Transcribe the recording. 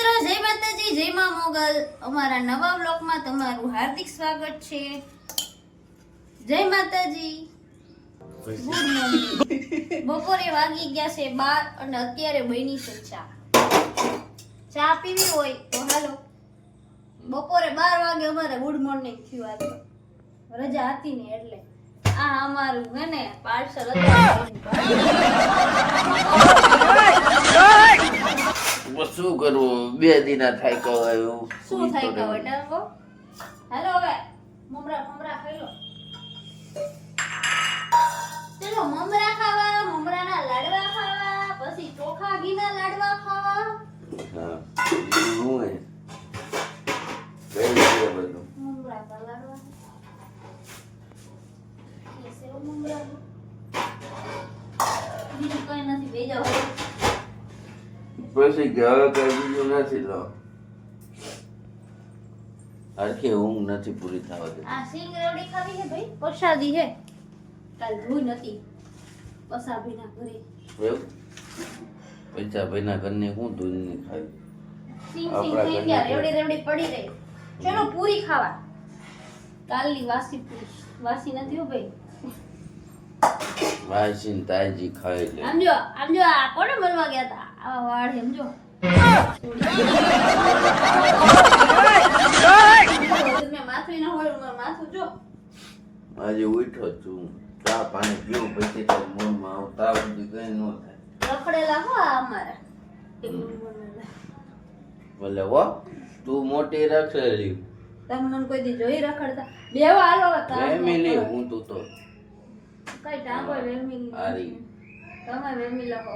મિત્રો, જય માતાજી, જય મા મોગલ. અમારા નવા બ્લોગમાં તમારું હાર્દિક સ્વાગત છે. જય માતાજી. બપોરે વાગી ગયા છે બાર અને અત્યારે બની છે ચા. ચા પીવી હોય તો હાલો. બપોરે બાર વાગે અમારે ગુડ મોર્નિંગ થયું આજે. રજા હતી ને એટલે. આ અમારું, હે ને પાર્સલ શું કરવું? બે દિના થાય કહો શું થાય કે વટાકો હાલો હવે મમરા મમરા ખાઈ લો. ચલો મમરા ખાવા મમરાના લાડવા ખાવા પછી ચોખા ઘીના લાડવા ખાવા. હા હે કઈ બધું મમરા કા લાડવા. સેવ મમરા બીજું કઈ નથી બેજા હોય. પછી ગયા કઈ બીજું નથી લો આખી ઊંઘ નથી પૂરી થવા દે આ સિંગ રેવડી ખાવી છે ભાઈ પ્રસાદી છે કાલ ધોઈ નથી પસાભીના ઘરે એવું પૈસા ભાઈના હું ધૂઈ દૂધની ખાય સિંગ સિંગ થઈ ગયા રેવડી રેવડી પડી રહી ચલો પૂરી ખાવા કાલની વાસી પૂરી વાસી નથી હો ભાઈ વાસી ને તાજી ખાઈ લે આમ જો આમ જો આ કોને મળવા ગયા હતા આવા વાળ એમ જો ના હોય માથું જો. આજે ઉઠો છું. ચા પાણી પીવું પછી તો મોઢમાં આવું તાવ સુધી કઈ ન થાય. રખડેલા હો અમારા. ભલે બોલે હો તું મોટી રખેલી તમને કોઈ દી જોઈ રખડતા? બે હાલો હતા ન હું તું તો. કઈ ટાંગો વેમી આરી. તમે વેમી લખો.